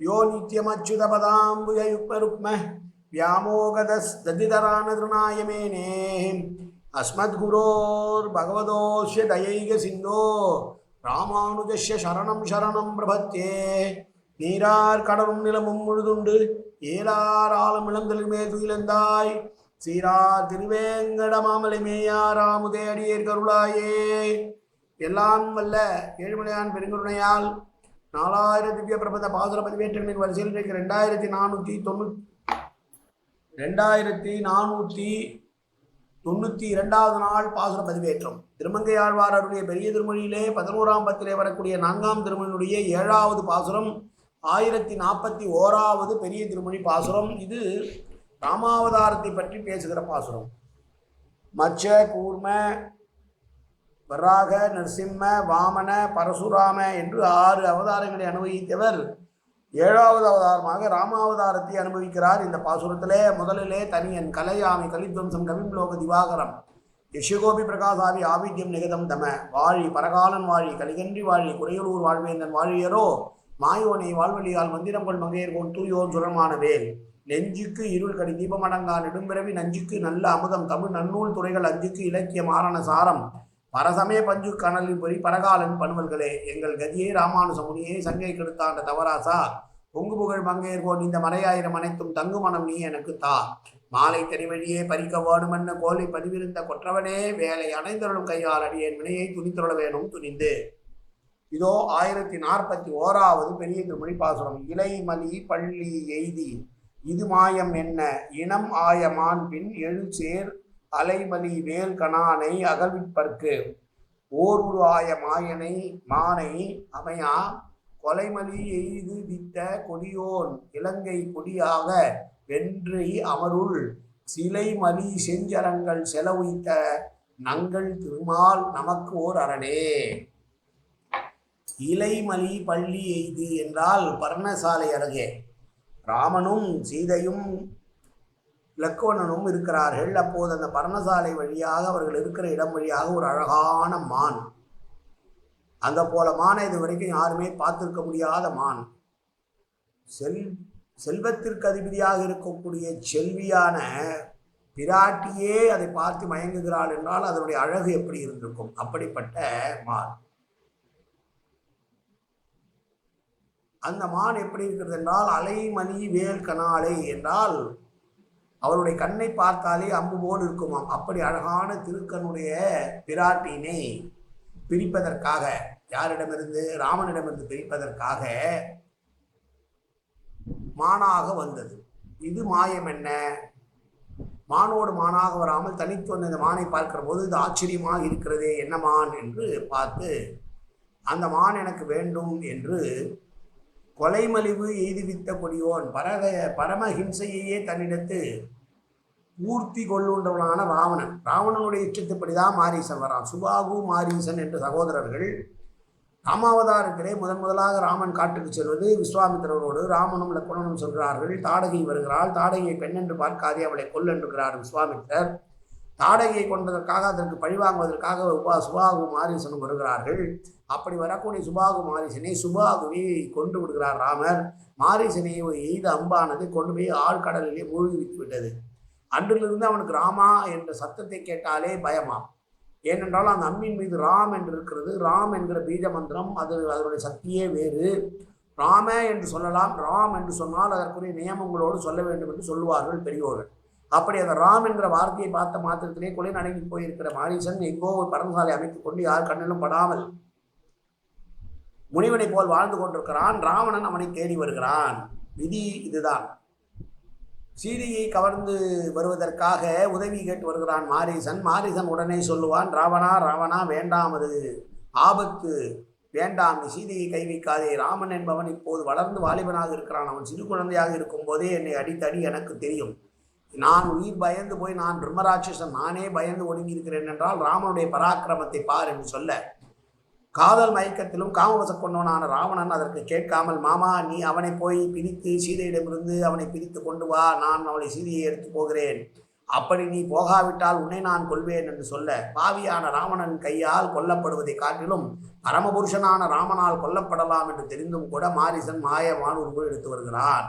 யோ நித்யமச்சுதபதாம்புஜயுக்மருக்ம வியாமோகதஸ்ததிதரானதருணாயமேனே அஸ்மத்குரோர் பகவதோஸ்ய தயைக சிந்தோ ராமானுஜஸ்ய சரணம் சரணம் பிரபத்தே நீரார் கடலும் நிலமும் முழுதுண்டு ஏலார் ஆலம் இளந்தலுமே துயிலந்தாய்। சீரா திருவேங்கட மாமலை மேயாராமுதே அடியேர் கருளாயே எல்லாம் வல்ல ஏழுமலையான் பெருங்கருணையால் நாலாயிரம் திவ்ய பிரபந்த பாசுர பதிவேற்றங்களின் வரிசையில் இன்றைக்கு ரெண்டாயிரத்தி நானூற்றி தொண்ணூத் ரெண்டாயிரத்தி நானூற்றி தொண்ணூற்றி இரண்டாவது நாள் பாசுர பதிவேற்றம் திருமங்கை ஆழ்வார் அவருடைய பெரிய திருமொழியிலே பதினோராம் பத்திலே வரக்கூடிய நான்காம் திருமொழியினுடைய ஏழாவது பாசுரம் ஆயிரத்தி நாற்பத்தி ஓராவது பெரிய திருமொழி பாசுரம். இது ராமாவதாரத்தை பற்றி பேசுகிற பாசுரம். மச்ச கூர்ம வராக நரசிம்ம வாமன பரசுராம என்று ஆறு அவதாரங்களை அனுபவித்தவர். ஏழாவது அவதாரமாக ராமாவதாரத்தை அனுபவிக்கிறார். இந்த பாசுரத்திலே முதலிலே தனியன் கலையாமி கலித்வம்சம் கவிம்லோக திவாகரம் யஷகோபி பிரகாசாவி ஆவித்யம் நிகதம் தம வாழி பரகாலன் வாழி கலிகன்றி வாழி குறையலூர் வாழ்வேந்தன் வாழியரோ மாயோனை வாழ்வழியால் மந்திரங்கள் மங்கையர்கோன் தூயோர் சுரமான வேல் நெஞ்சுக்கு இருள் கடி தீபமடங்கா நெடும்பிறவி நஞ்சுக்கு நல்ல அமுதம் தமிழ் நன்னூல் துறைகள் அஞ்சுக்கு இலக்கிய மாறான சாரம் பரசமய பஞ்சு கனலில் பொறி பரகாலன் பணுவல்களே எங்கள் கதியே ராமானுசமுனியே சங்கை கெடுத்தாண்ட தவராசா? பொங்கு புகழ் மங்கையர்கோன் இந்த மலையாயிரம் அனைத்தும் தங்கு மனம் நீ எனக்கு தா. மாலை தெரிவழியே பறிக்க வேணுமென்ன கோலை பதிவிருந்த கொற்றவனே வேலை அணைந்தருளும் கையால் அடியேன் வினையை துணித்தொழ வேணும் துணிந்து. இதோ ஆயிரத்தி நாற்பத்தி ஓராவது பெரிய திருமொழி பாசுரம் இலைமலி பள்ளி எய்தி. இது மாயம் என்ன? இனம் ஆயமான் பின் எழுசேர் அலைமலி வேல் கணானை அகழ்விற்பற்கு ஓர் ஆய மாயனை மானை அமையா கொலைமலி எய்து வித்த கொடியோன் இலங்கை கொடியாக வென்றி அமருள். சிலைமலி செஞ்சரங்கள் செலவுய்த்த நங்கள் திருமால் நமக்கு ஓர் அரணே. இலைமலி பள்ளி எய்து என்றால் பர்ணசாலை அருகே. ராமனும் சீதையும் லக்குவணனும் இருக்கிறார்கள். அப்போது அந்த பர்ணசாலை வழியாக அவர்கள் இருக்கிற இடம் வழியாக ஒரு அழகான மான். அந்த போல மானை இது வரைக்கும் யாருமே பார்த்திருக்க முடியாத மான். செல் செல்வத்திற்கு அதிபதியாக இருக்கக்கூடிய செல்வியான பிராட்டியே அதை பார்த்து மயங்குகிறாள் என்றால் அதனுடைய அழகு எப்படி இருந்திருக்கும்? அப்படிப்பட்ட மான். அந்த மான் எப்படி இருக்கிறது என்றால் அலைமணி வேல் கனாலை என்றால் அவருடைய கண்ணை பார்த்தாலே அம்பு போல் இருக்குமாம். அப்படி அழகான திருக்கனுடைய பிராட்டினை பிரிப்பதற்காக யாரிடமிருந்து? ராமனிடமிருந்து பிரிப்பதற்காக மானாக வந்தது. இது மாயம் என்ன? மானோடு மானாக வராமல் தனித்து வந்த இந்த மானை பார்க்கிற போது இது ஆச்சரியமாக இருக்கிறதே என்ன மான் என்று பார்த்து அந்த மான் எனக்கு வேண்டும் என்று கொலைமலிவு எய்துவித்த கொடியோன் பரக பரமஹிம்சையையே தன்னிடத்து பூர்த்தி கொள்ளுன்றவனான ராவணன். ராவணனுடைய இஷ்டத்துப்படிதான் மாரீசன் வரான். சுபாகு மாரீசன் என்ற சகோதரர்கள் ராமாவதாரத்திலே முதன் முதலாக ராமன் காட்டுக்கு செல்வது விஸ்வாமித்திரரோடு ராமனும் லக்ஷ்மணனும் சொல்கிறார்கள் தாடகை வருகிறாள். தாடகையை பெண் என்று பார்க்காதே அவளை கொல்லென்றுகிறார் விஸ்வாமித்திரர். தாடகையை கொண்டதற்காக அதற்கு பழிவாங்குவதற்காக உபா சுபாகு மாரீசனும் வருகிறார்கள். அப்படி வரக்கூடிய சுபாகு மாரீசனை சுபாகுவை கொண்டு விடுகிறார் ராமர். மாரீசனை எய்த அம்பானது கொண்டு போய் ஆழ்கடலிலே மூழ்கி விட்டு விட்டது அன்றிலிருந்து அவனுக்கு ராமா என்ற சத்தத்தை கேட்டாலே பயமா ஏனென்றால் அந்த அம்மின் மீது ராம் என்று இருக்கிறது. ராம் என்கிற பீஜ மந்திரம் அது அதனுடைய சக்தியே வேறு. ராம என்று சொல்லலாம். ராம் என்று சொன்னால் அதற்குரிய நியமங்களோடு சொல்ல வேண்டும் என்று சொல்லுவார்கள் பெரியோர்கள். அப்படி அந்த ராம் என்கிற வார்த்தையை பார்த்த மாத்திரத்திலே கொலை நடங்கி போயிருக்கிற மாரீசன் எங்கோ ஒரு பரமசாலை அமைத்துக் கொண்டு யார் கண்ணிலும் படாமல் முனிவனை போல் வாழ்ந்து கொண்டிருக்கிறான். ராவணன் அவனை தேடி வருகிறான். விதி இதுதான். சீதையை கவர்ந்து வருவதற்காக உதவி கேட்டு வருகிறான் மாரீசன். மாரீசன் உடனே சொல்லுவான் ராவணா ராவணா வேண்டாம் அது. ஆபத்து. வேண்டாம். நீ சீதையை கைவிக்காதே ராமன் என்பவன் இப்போது வளர்ந்து வாலிபனாக இருக்கிறான். அவன் சிறு குழந்தையாக இருக்கும் போதே என்னை அடித்தடி எனக்கு தெரியும். நான் உயிர் பயந்து போய் நான் பிரம்மராட்சசன் நானே பயந்து ஒடுங்கி இருக்கிறேன் என்றால் ராமனுடைய பராக்கிரமத்தை பார் என்று சொல்ல காதல் மயக்கத்திலும் காமவச கொண்டவனான ராவணன் அதற்கு கேட்காமல் மாமா நீ அவனை போய் பிரித்து சீதையிடமிருந்து அவனை பிரித்து கொண்டு வா நான் அவளை சீதையை எடுத்து போகிறேன். அப்படி நீ போகாவிட்டால் உன்னை நான் கொள்வேன் என்று சொல்ல பாவியான ராவணன் கையால் கொல்லப்படுவதை காட்டிலும் பரமபுருஷனான ராமனால் கொல்லப்படலாம் என்று தெரிந்தும் கூட மாரிசன் மாய வானூர்வு எடுத்து வருகிறான்.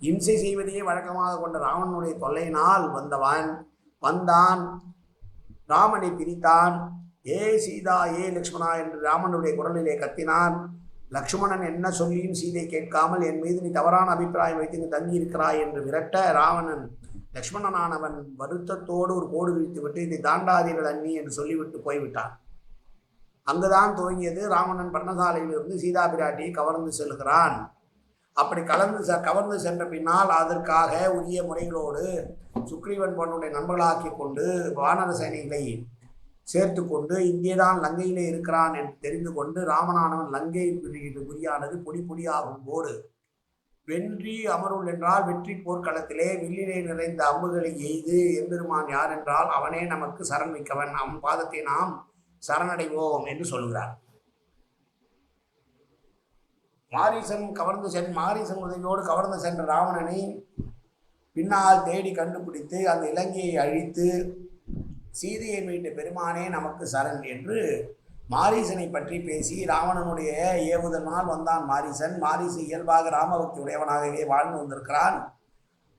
இம்சை செய்வதையே வழக்கமாக கொண்ட ராவணனுடைய தொல்லையினால் வந்தவன் வந்தான் ராமனை பிரித்தான். ஏ சீதா ஏ லக்ஷ்மணா என்று ராமனுடைய குரலிலே கத்தினான். லக்ஷ்மணன் என்ன சொல்லியும் சீதை கேட்காமல் என் மீது நீ தவறான அபிப்பிராயம் வைத்து இங்கு தங்கி இருக்கிறாய் என்று விரட்ட ராவணன் லக்ஷ்மணனானவன் வருத்தத்தோடு ஒரு கோடு விட்டு இதை தாண்டாதீர்கள் அண்ணி என்று சொல்லிவிட்டு போய்விட்டான். அங்குதான் துவங்கியது. ராவணன் பர்ணசாலையிலிருந்து சீதா பிராட்டியை கவர்ந்து செல்கிறான். அப்படி கலந்து ச கவர்ந்து சென்ற பின்னால் அதற்காக உரிய முறைகளோடு சுக்ரீவன் பொண்ணுடைய நண்பர்களாக்கி கொண்டு வானர சேனைகளை சேர்த்து கொண்டு இங்கேதான் லங்கையிலே இருக்கிறான் என்று தெரிந்து கொண்டு ராமனானவன் லங்கை குறியானது பொடி பொடியாகும் போடு. வென்றி அமருள் என்றால் வெற்றி போர்க்களத்திலே வில்லிலே நிறைந்த அம்புகளை எய்து எம்பெருமான் யார் என்றால் அவனே நமக்கு சரண் மிக்கவன் அவன் பாதத்தை நாம் சரணடைவோம் என்று சொல்கிறார். மாரீசன் கவர்ந்து சென் மாரீசன் உதவியோடு கவர்ந்து சென்ற ராவணனை பின்னால் தேடி கண்டுபிடித்து அந்த இலங்கையை அழித்து சீதையை மீட்டு பெருமானே நமக்கு சரண் என்று மாரீசனை பற்றி பேசி ராவணனுடைய ஏவுதனால் வந்தான் மாரீசன். மாரீசு இயல்பாக ராமபக்தி உடையவனாகவே வாழ்ந்து வந்திருக்கிறான்.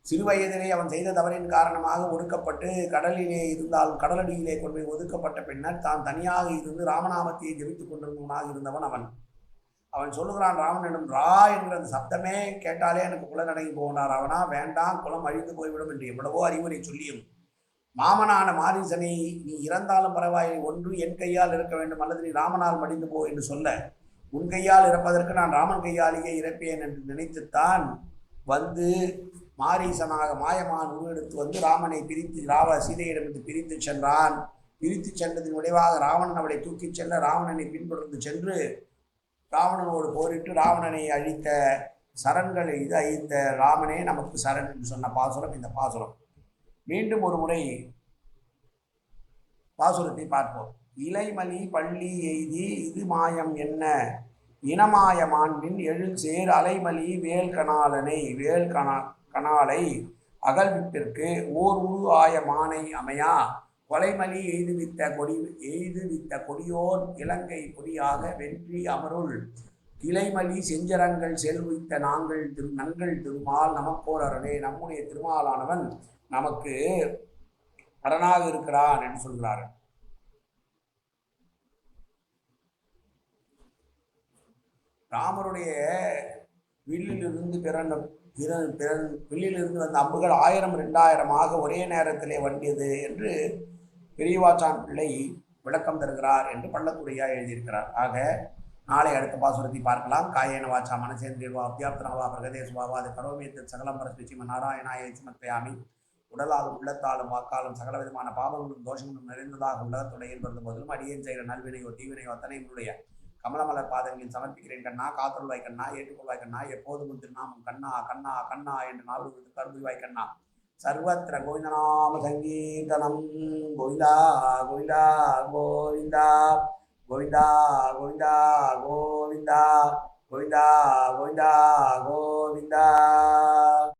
சிறுவயதிலே அவன் செய்த தவறின் காரணமாக ஒடுக்கப்பட்டு கடலிலே இருந்தால் கடலடியிலே கொண்டு போய் ஒதுக்கப்பட்ட பின்னர் தான் தனியாக இருந்து ராமநாமத்தையை ஜெபித்துக் கொண்டிருந்தவனாக இருந்தவன் அவன். அவன் சொல்லுகிறான் ராவணனிடம் ரா என்ற அந்த சப்தமே கேட்டாலே எனக்கு குலநடங்கி போனார். ராவணா வேண்டாம் குலம் அழிந்து போய்விடும் என்று எவ்வளவோ அறிவுரை சொல்லியும் மாமனான மாரீசனை நீ இறந்தாலும் பரவாயில்லை ஒன்று என் கையால் இருக்க வேண்டும் அல்லது நீ ராமனால் மடிந்து போ என்று சொல்ல உன் கையால் இறப்பதற்கு நான் ராமன் கையாலேயே இறப்பேன் என்று நினைத்துத்தான் வந்து மாரீசனாக மாயமான் உருவெடுத்து வந்து ராமனை பிரித்து ராவ சீதையிடமிருந்து பிரித்து சென்றான். பிரித்து சென்றதின் விளைவாக ராவணன் அவளை தூக்கிச் செல்ல ராவணனை பின்தொடர்ந்து சென்று ராவணனோடு போரிட்டு ராவணனை அழித்த சரண்களை இது அழித்த ராமனே நமக்கு சரண் என்று சொன்ன பாசுரம் இந்த பாசுரம். மீண்டும் ஒரு முறை பாசுரத்தை பார்ப்போம். இலைமலி பள்ளி எய்தி இது மாயம் என்ன? இனமாய மாண்பின் எழில் சேர் அலைமலி வேல் கணாலனை வேல் கணா கணாலை அகழ்விப்பிற்கு ஓர் உரு ஆய மானை அமையா? கொலைமலி எய்துவித்த கொடி எய்துவித்த கொடியோர் இலங்கை கொடியாக வெற்றி அமருள். இலைமலி செஞ்சரங்கள் செல்வித்த நாங்கள் திரு நங்கள் திருமால் நமக்கோர் நம்முடைய திருமாலானவன் நமக்கு அரணாக இருக்கிறான் என்று சொல்கிறார்கள் ராமருடைய வில்லிலிருந்து பிறந்த பிறன் பிறன் வில்லிலிருந்து வந்த அம்புகள் ஆயிரம் ரெண்டாயிரமாக ஒரே நேரத்திலே வண்டியது என்று பெரியவாச்சான் பிள்ளை விளக்கம் தருகிறார் என்று பள்ளத்துறையா எழுதியிருக்கிறார். ஆக நாளை அடுத்த பாசுரத்தை பார்க்கலாம். காயேன வாச்சா மனசேந்திரியவா அத்தியாப்தனவா பிரகதேசுவாவா அது கரோமியத்தில் சகலம் பரஸ்மிச்சிம நாராயணாய சிமத்தையாமி உடலாலும் உள்ளத்தாலும் வாக்காலும் சகல விதமான பாவங்களும் தோஷங்களும் நிறைந்ததாக உலகத்துடைய என்பது போதிலும் அடியேன் செய்கிற நல்வினையோ தீவினையோ அத்தனை உன்னுடைய கமலமலர் பாதங்களில் சமர்ப்பிக்கிறேன். கண்ணா காத்தருள்வாய் கண்ணா ஏற்றுக்கொள்வாய் கண்ணா எப்போதும் திருநாமம் கண்ணா கண்ணா கண்ணா என்று நாள் கருதுவாய் கண்ணா. சர்வத்திர கோவிந்தநாம சங்கீர்த்தனம். கோவிந்தா கோவிந்தா கோவிந்தா கோவிந்தா கோவிந்தா கோவிந்தா கோவிந்தா கோவிந்தா கோவிந்தா.